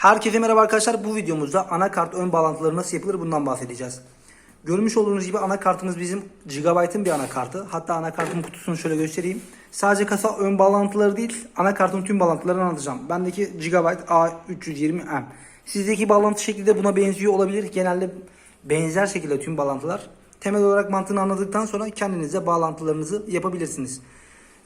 Herkese merhaba arkadaşlar. Bu videomuzda anakart ön bağlantıları nasıl yapılır bundan bahsedeceğiz. Görmüş olduğunuz gibi anakartımız bizim Gigabyte'ın bir anakartı. Hatta anakartın kutusunu şöyle göstereyim. Sadece kasa ön bağlantıları değil, anakartın tüm bağlantılarını anlatacağım. Bendeki Gigabyte A320M. Sizdeki bağlantı şekli de buna benziyor olabilir. Genelde benzer şekilde tüm bağlantılar. Temel olarak mantığını anladıktan sonra kendinize bağlantılarınızı yapabilirsiniz.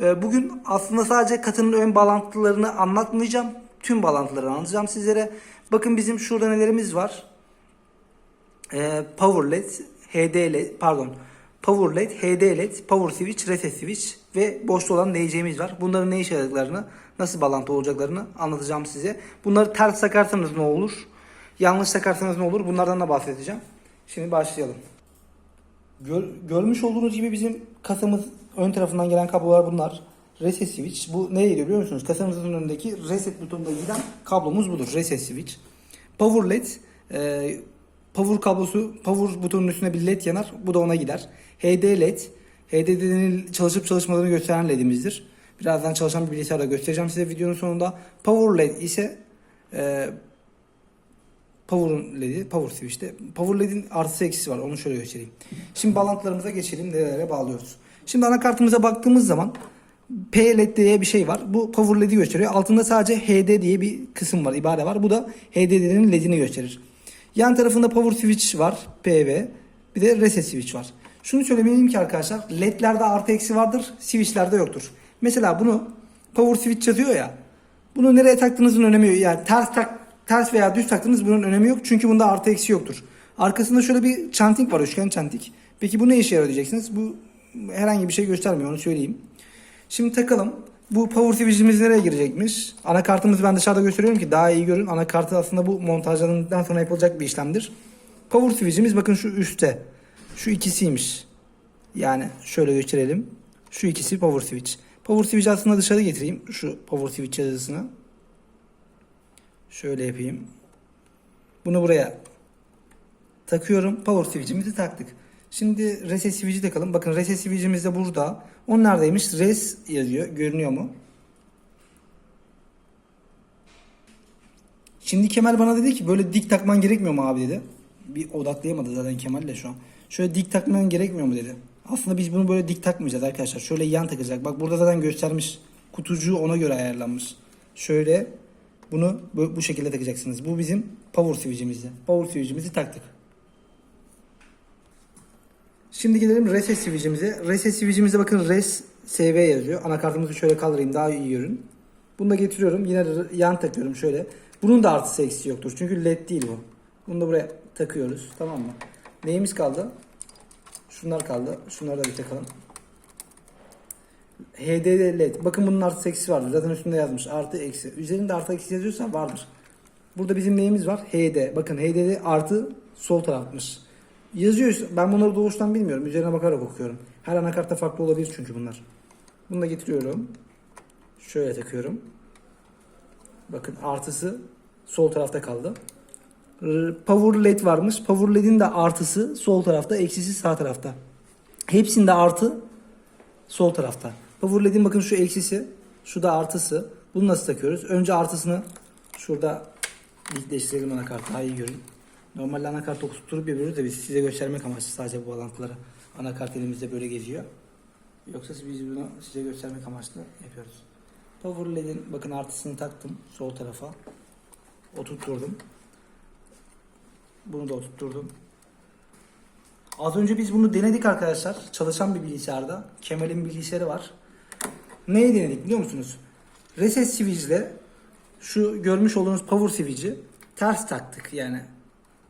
Ee, Bugün aslında sadece katının ön bağlantılarını anlatmayacağım. Tüm bağlantıları anlatacağım sizlere. Bakın bizim şurada nelerimiz var. Ee, Power LED, HD LED, pardon. Power LED, HD LED, Power Switch, Reset Switch ve boşta olan DC'miz var. Bunların ne işe yaradıklarını, nasıl bağlantı olacaklarını anlatacağım size. Bunları ters takarsanız ne olur? Yanlış takarsanız ne olur? Bunlardan da bahsedeceğim. Şimdi başlayalım. Gör- görmüş olduğunuz gibi bizim kasamız ön tarafından gelen kablolar bunlar. Reset switch. Bu neye gidiyor biliyor musunuz? Kasamızın önündeki reset butonuna giden kablomuz budur. Reset switch. Power led. e, power kablosu power butonun üstüne bir led yanar. Bu da ona gider. HD led. HDD'nin çalışıp çalışmadığını gösteren ledimizdir. Birazdan çalışan bir bilgisayarda göstereceğim size videonun sonunda. Power led ise e, Power'ın LED'i, Power Switch'te. Power LED'in artısı eksisi var. Onu şöyle göstereyim. Şimdi bağlantılarımıza geçelim. Nerelere bağlıyoruz. Şimdi anakartımıza baktığımız zaman P LED diye bir şey var. Bu Power LED'i gösteriyor. Altında sadece HD diye bir kısım var, ibare var. Bu da HDD'nin LED'ini gösterir. Yan tarafında Power Switch var, PV. Bir de Reset Switch var. Şunu söylemeliyim ki arkadaşlar, LED'lerde artı eksi vardır, switch'lerde yoktur. Mesela bunu Power Switch yazıyor ya. Bunu nereye taktığınızın önemi yok. Yani ters tak ters veya düz taktığınız bunun önemi yok. Çünkü bunda artı eksi yoktur. Arkasında şöyle bir çantik var, üçgen çantik. Peki bu ne işe yarıyor diyeceksiniz. Bu herhangi bir şey göstermiyor onu söyleyeyim. Şimdi takalım. Bu power switch'imiz nereye girecekmiş? Anakartımızı ben dışarıda gösteriyorum ki daha iyi görün. Anakartı aslında bu montajlandıktan sonra yapılacak bir işlemdir. Power switch'imiz bakın şu üstte. Şu ikisiymiş. Yani şöyle gösterelim. Şu ikisi power switch. Power switch aslında dışarı getireyim. Şu power switch yazısını. Şöyle yapayım. Bunu buraya takıyorum. Power switch'imizi taktık. Şimdi reset switch'i takalım. Bakın reset switch'imiz de burada. O neredeymiş? Res yazıyor. Görünüyor mu? Şimdi Kemal bana dedi ki böyle dik takman gerekmiyor mu abi dedi. Bir odaklayamadı zaten Kemal de şu an. Şöyle dik takman gerekmiyor mu dedi. Aslında biz bunu böyle dik takmayacağız arkadaşlar. Şöyle yan takacak. Bak burada zaten göstermiş. Kutucuğu ona göre ayarlanmış. Şöyle bunu bu, bu şekilde takacaksınız. Bu bizim power switch'imizdi. Power switch'imizi taktık. Şimdi switch'imize. Reset switch'imizde bakın res SV yazıyor. Anakartımızı şöyle kaldırayım daha iyi görün. Bunu da getiriyorum. Yine yan takıyorum şöyle. Bunun da artısı eksi yoktur. Çünkü led değil bu. Bunu da buraya takıyoruz. Tamam mı? Neyimiz kaldı? Şunlar kaldı. Şunları da bir takalım. HDD led. Bakın bunun artı eksi vardır. Zaten üstünde yazmış. Artı eksi. Üzerinde artı eksi yazıyorsa vardır. Burada bizim neyimiz var? HD. Bakın HDD artı sol tarafmış. Yazıyor. Ben bunları doğuştan bilmiyorum. Üzerine bakarak okuyorum. Her anakartta farklı olabilir çünkü bunlar. Bunu da getiriyorum. Şöyle takıyorum. Bakın artısı sol tarafta kaldı. Power LED varmış. Power LED'in de artısı sol tarafta, eksisi sağ tarafta. Hepsinde artı sol tarafta. Power LED'in bakın şu eksisi, şu da artısı. Bunu nasıl takıyoruz? Önce artısını şurada dikleştirelim anakart daha iyi görün. Normalde anakart okutturup yapıyoruz da biz size göstermek amaçlı sadece bu bağlantıları. Anakart elimizde böyle geziyor. Yoksa biz bunu size göstermek amaçlı yapıyoruz. Power LED'in bakın artısını taktım sol tarafa. Oturtturdum. Bunu da oturtturdum. Az önce biz bunu denedik arkadaşlar. Çalışan bir bilgisayarda. Kemal'in bilgisayarı var. Neyi denedik biliyor musunuz? Reset switch şu görmüş olduğunuz power switch'i ters taktık yani.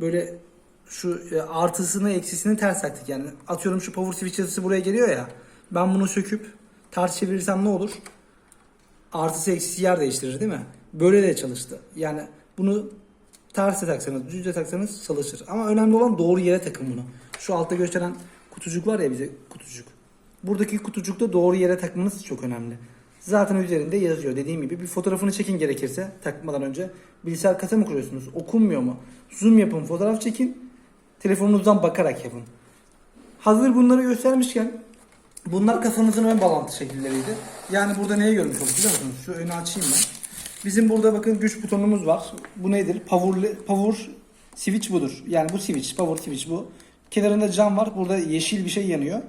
Böyle şu e, artısını eksisini ters taktık yani. Atıyorum şu power switch yazısı buraya geliyor ya. Ben bunu söküp ters çevirirsem ne olur? Artısı eksisi yer değiştirir değil mi? Böyle de çalıştı. Yani bunu terse taksanız, düzce taksanız çalışır. Ama önemli olan doğru yere takın bunu. Şu altta gösteren kutucuk var ya bize kutucuk. Buradaki kutucukta doğru yere takmanız çok önemli. Zaten üzerinde yazıyor dediğim gibi. Bir fotoğrafını çekin gerekirse takmadan önce. Bilgisayar kasa mı kuruyorsunuz? Okunmuyor mu? Zoom yapın, fotoğraf çekin. Telefonunuzdan bakarak yapın. Hazır bunları göstermişken bunlar kasanızın ön bağlantı şekilleriydi. Yani burada neye görmüş olduk biliyor musunuz? Şu önü açayım ben. Bizim burada bakın güç butonumuz var. Bu nedir? Power, power switch budur. Yani bu switch, power switch bu. Kenarında cam var. Burada yeşil bir şey yanıyor.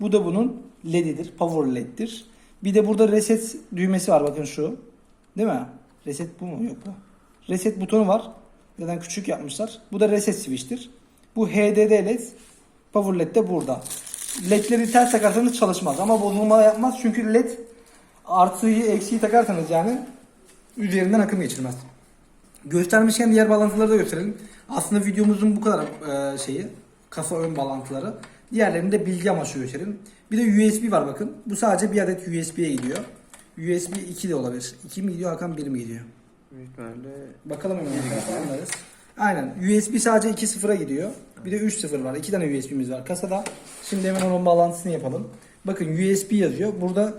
Bu da bunun LED'idir. Power LED'dir. Bir de burada reset düğmesi var bakın şu. Değil mi? Reset bu mu? Yok bu. Reset butonu var. Zaten küçük yapmışlar. Bu da reset switch'tir. Bu HDD LED. Power LED de burada. LED'leri ters takarsanız çalışmaz ama bozulma yapmaz çünkü LED artıyı eksiği takarsanız yani üzerinden akım geçirmez. Göstermişken diğer bağlantıları da gösterelim. Aslında videomuzun bu kadar e, şeyi kasa ön bağlantıları. Diğerlerini de bilgi amaçlı gösterelim. Bir de USB var bakın. Bu sadece bir adet USB'ye gidiyor. USB 2 de olabilir. 2 mi gidiyor Hakan 1 mi gidiyor? Büyük Bakalım hemen anlarız. Aynen. USB sadece 2.0'a gidiyor. Bir de 3.0 var. 2 tane USB'miz var kasada. Şimdi hemen onun bağlantısını yapalım. Bakın USB yazıyor. Burada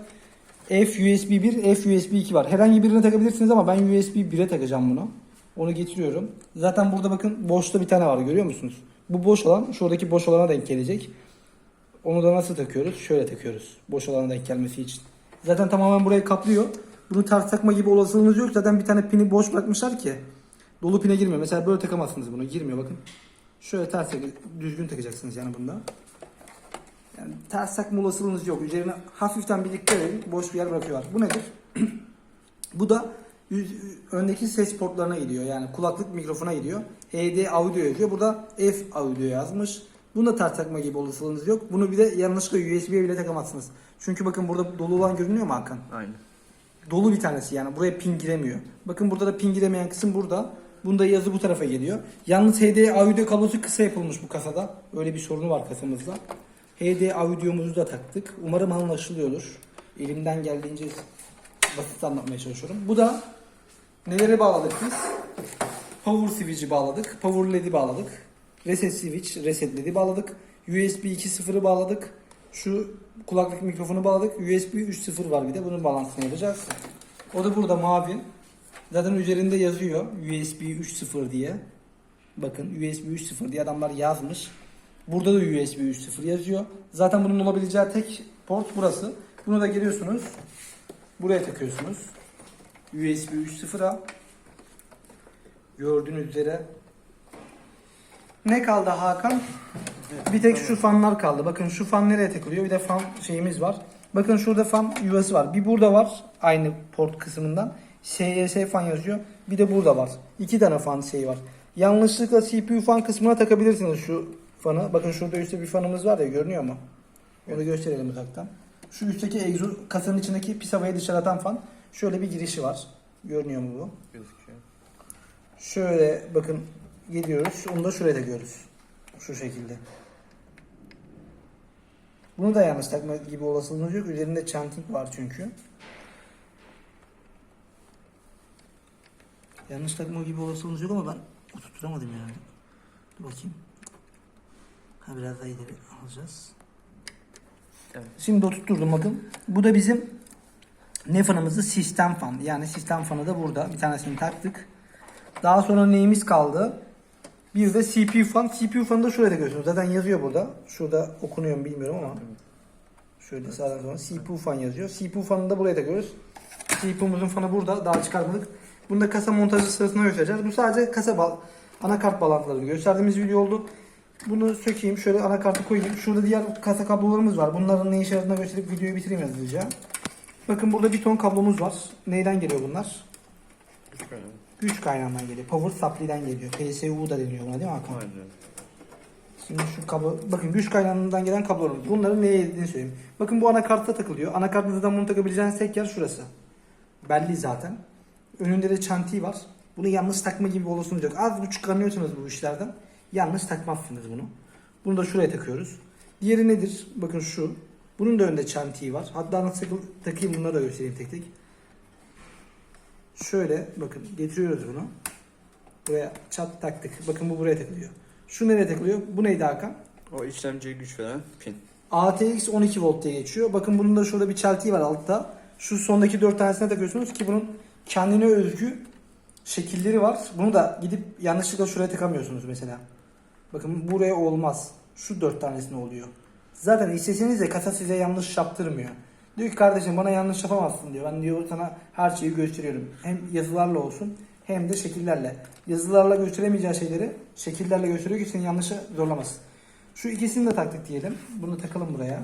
F USB 1, F USB 2 var. Herhangi birine takabilirsiniz ama ben USB 1'e takacağım bunu. Onu getiriyorum. Zaten burada bakın boşta bir tane var görüyor musunuz? Bu boş olan şuradaki boş olana denk gelecek. Onu da nasıl takıyoruz? Şöyle takıyoruz. Boş olana denk gelmesi için. Zaten tamamen burayı kaplıyor. Bunu ters takma gibi olasılığınız yok. Zaten bir tane pini boş bırakmışlar ki. Dolu pine girmiyor. Mesela böyle takamazsınız bunu. Girmiyor bakın. Şöyle ters düzgün takacaksınız yani bunda. Yani ters takma olasılığınız yok. Üzerine hafiften bir dikkat edin. Boş bir yer bırakıyorlar. Bu nedir? Bu da yüz- öndeki ses portlarına gidiyor. Yani kulaklık mikrofona gidiyor. HD audio yazıyor. Burada F audio yazmış. Bunda ters takma gibi olasılığınız yok. Bunu bir de yanlışlıkla USB'ye bile takamazsınız. Çünkü bakın burada dolu olan görünüyor mu Hakan? aynı. Dolu bir tanesi yani buraya pin giremiyor. Bakın burada da pin giremeyen kısım burada. Bunda yazı bu tarafa geliyor. Yalnız HD audio kablosu kısa yapılmış bu kasada. Öyle bir sorunu var kasamızda. HD audiomuzu da taktık. Umarım anlaşılıyordur. Elimden geldiğince basit anlatmaya çalışıyorum. Bu da neleri bağladık biz? Power switch'i bağladık. Power LED'i bağladık. Reset switch, reset LED'i bağladık. USB 2.0'ı bağladık. Şu kulaklık mikrofonu bağladık. USB 3.0 var bir de. Bunun bağlantısını yapacağız. O da burada mavi. Zaten üzerinde yazıyor USB 3.0 diye. Bakın USB 3.0 diye adamlar yazmış. Burada da USB 3.0 yazıyor. Zaten bunun olabileceği tek port burası. Bunu da geliyorsunuz. Buraya takıyorsunuz. USB 3.0'a. Gördüğünüz üzere. Ne kaldı Hakan? Bir tek şu fanlar kaldı. Bakın şu fan nereye takılıyor? Bir de fan şeyimiz var. Bakın şurada fan yuvası var. Bir burada var. Aynı port kısmından. SYS fan yazıyor. Bir de burada var. İki tane fan şeyi var. Yanlışlıkla CPU fan kısmına takabilirsiniz şu fanı. Bakın şurada üstte bir fanımız var ya görünüyor mu? Onu gösterelim uzaktan. Şu üstteki egzoz kasanın içindeki pis havayı dışarı atan fan. Şöyle bir girişi var. Görünüyor mu bu? Gözüküyor. Şöyle bakın geliyoruz. Onu da şuraya takıyoruz. Şu şekilde. Bunu da yanlış takma gibi olasılığınız yok. Üzerinde çanting var çünkü. Yanlış takma gibi olasılığınız yok ama ben oturtturamadım yani. Dur bakayım. Ha biraz daha ileri alacağız. Evet. Şimdi oturtturdum bakın. Bu da bizim ne fanımızı? Sistem fan. Yani sistem fanı da burada. Bir tanesini taktık. Daha sonra neyimiz kaldı? Bir de CPU fan. CPU fanı da şuraya da görüyorsunuz. Zaten yazıyor burada. Şurada okunuyor mu bilmiyorum ama. Şöyle sağdan sonra CPU fan yazıyor. CPU fanını da buraya takıyoruz. CPU'muzun fanı burada. Daha çıkarmadık. Bunu da kasa montajı sırasında göstereceğiz. Bu sadece kasa bal anakart bağlantılarını gösterdiğimiz video oldu. Bunu sökeyim. Şöyle anakartı koyayım. Şurada diğer kasa kablolarımız var. Bunların ne işe yaradığını gösterip videoyu bitireyim hızlıca. Bakın burada bir ton kablomuz var. Neyden geliyor bunlar? Şöyle. Güç kaynağından geliyor. Power supply'den geliyor. PSU da deniyor buna değil mi Hakan? Aynen. Şimdi şu kablo, bakın güç kaynağından gelen kablolarımız. Bunların neye yediğini söyleyeyim. Bakın bu anakartta takılıyor. Anakartta zaten bunu takabileceğiniz tek yer şurası. Belli zaten. Önünde de çantiği var. Bunu yalnız takma gibi bir olasılığınız yok. Az buçuk kanıyorsunuz bu işlerden. Yalnız takmazsınız bunu. Bunu da şuraya takıyoruz. Diğeri nedir? Bakın şu. Bunun da önünde çantiği var. Hatta nasıl takayım bunları da göstereyim tek tek. Şöyle bakın getiriyoruz bunu. Buraya çat taktık. Bakın bu buraya takılıyor. Şu nereye takılıyor? Bu neydi Hakan? O işlemciye güç veren pin. ATX 12 volt diye geçiyor. Bakın bunun da şurada bir çeltiği var altta. Şu sondaki 4 tanesine takıyorsunuz ki bunun kendine özgü şekilleri var. Bunu da gidip yanlışlıkla şuraya takamıyorsunuz mesela. Bakın buraya olmaz. Şu 4 tanesine oluyor. Zaten isteseniz de kasa size yanlış yaptırmıyor. Diyor ki kardeşim bana yanlış yapamazsın diyor. Ben diyor sana her şeyi gösteriyorum. Hem yazılarla olsun hem de şekillerle. Yazılarla gösteremeyeceği şeyleri şekillerle gösteriyor ki seni yanlışa zorlamasın. Şu ikisini de taktık diyelim. Bunu takalım buraya.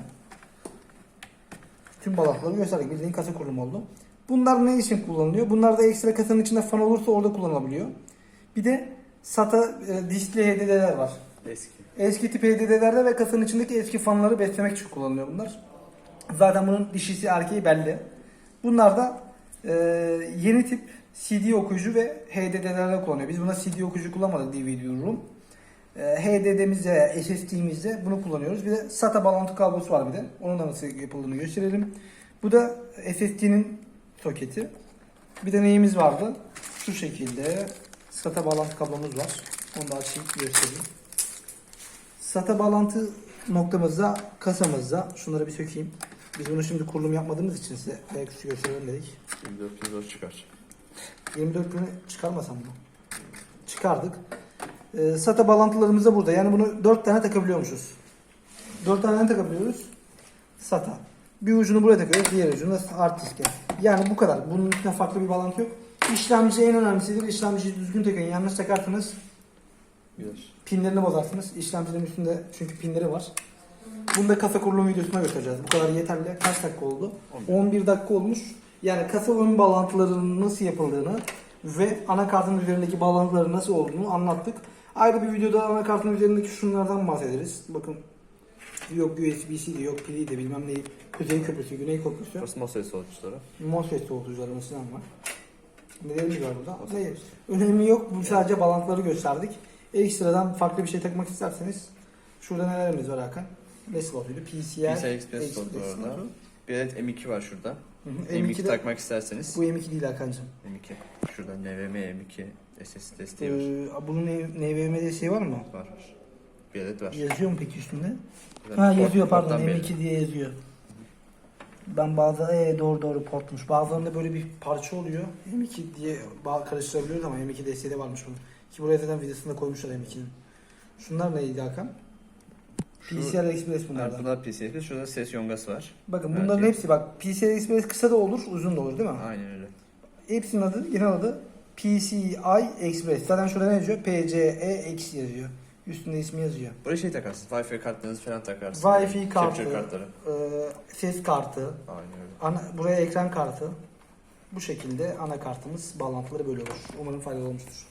Tüm balataları gösterdik. Bildiğin kasa kurulumu oldu. Bunlar ne için kullanılıyor? Bunlar da ekstra kasanın içinde fan olursa orada kullanılabiliyor. Bir de SATA e, diskli HDD'ler var. Eski. Eski tip HDD'lerde ve kasanın içindeki eski fanları beslemek için kullanılıyor bunlar. Zaten bunun dişisi erkeği belli. Bunlar da e, yeni tip CD okuyucu ve HDD'lerde kullanıyor. Biz buna CD okuyucu kullanmadık DVD room. E, HDD'mizde, SSD'mizde bunu kullanıyoruz. Bir de SATA bağlantı kablosu var bir de. Onun da nasıl yapıldığını gösterelim. Bu da SSD'nin soketi. Bir de neyimiz vardı? Şu şekilde SATA bağlantı kablomuz var. Onu da açayım göstereyim. SATA bağlantı noktamızda, kasamızda. Şunları bir sökeyim. Biz bunu şimdi kurulum yapmadığımız için size belki gösterelim dedik. 24 24 çıkar. 24 günü çıkarmasam mı? Çıkardık. Ee, SATA bağlantılarımız da burada. Yani bunu 4 tane takabiliyormuşuz. 4 tane takabiliyoruz. SATA. Bir ucunu buraya takıyoruz, diğer ucunu da hard diske. Yani bu kadar. Bunun üstüne farklı bir bağlantı yok. İşlemci en önemlisidir. İşlemciyi düzgün takın. Yanlış takarsanız Gider. Pinlerini bozarsınız. İşlemcinin üstünde çünkü pinleri var. Bunu da kasa kurulum videosuna göstereceğiz. Bu kadar yeterli. Kaç dakika oldu? 11 dakika olmuş. Yani kasa ön bağlantılarının nasıl yapıldığını ve anakartın üzerindeki bağlantıların nasıl olduğunu anlattık. Ayrı bir videoda anakartın üzerindeki şunlardan bahsederiz. Bakın yok USB-C de yok pili de bilmem ne. Kuzey köprüsü, güney köprüsü. Burası masaya soğutucuları. MOSFET soğutucularımız falan var. Nelerimiz var burada? Ne? Önemi yok. Bu sadece bağlantıları gösterdik. Ekstradan farklı bir şey takmak isterseniz şurada nelerimiz var Hakan? Ne slotuydu? PCI, PCI Express slotu var orada. Bir adet M2 var şurada. Hı hı. M2, M2'de takmak isterseniz. bu M2 değil Hakan'cığım. M2. Şurada NVMe M2 SSD desteği var. Ee, bunun NVMe'de şey var mı? Var. Bir adet var. Yazıyor mu peki üstünde? Zaten Ha port- yazıyor pardon porttan belli. M2 diye yazıyor. Ben bazı ee, doğru doğru portmuş. Bazılarında böyle bir parça oluyor. M2 diye karıştırabiliyoruz ama M2 desteği de varmış bunun. Ki buraya zaten videosunda koymuşlar M2'nin. Şunlar neydi Hakan? Şu- PCR Express bunlardan. bunlar PCI Express. Şurada ses yongası var. Bakın Evet, bunların evet. hepsi bak PCR Express kısa da olur uzun da olur değil mi? Aynen öyle. Hepsinin adı genel adı PCI Express. Zaten şurada ne yazıyor? PCE-X yazıyor. Üstünde ismi yazıyor. Buraya şey takarsın. Wi-Fi kartlarınızı falan takarsın. Wi-Fi kartı, Capture kartları. e, ses kartı, Aynen öyle. ana, buraya ekran kartı. Bu şekilde anakartımız bağlantıları böyle olur. Umarım faydalı olmuştur.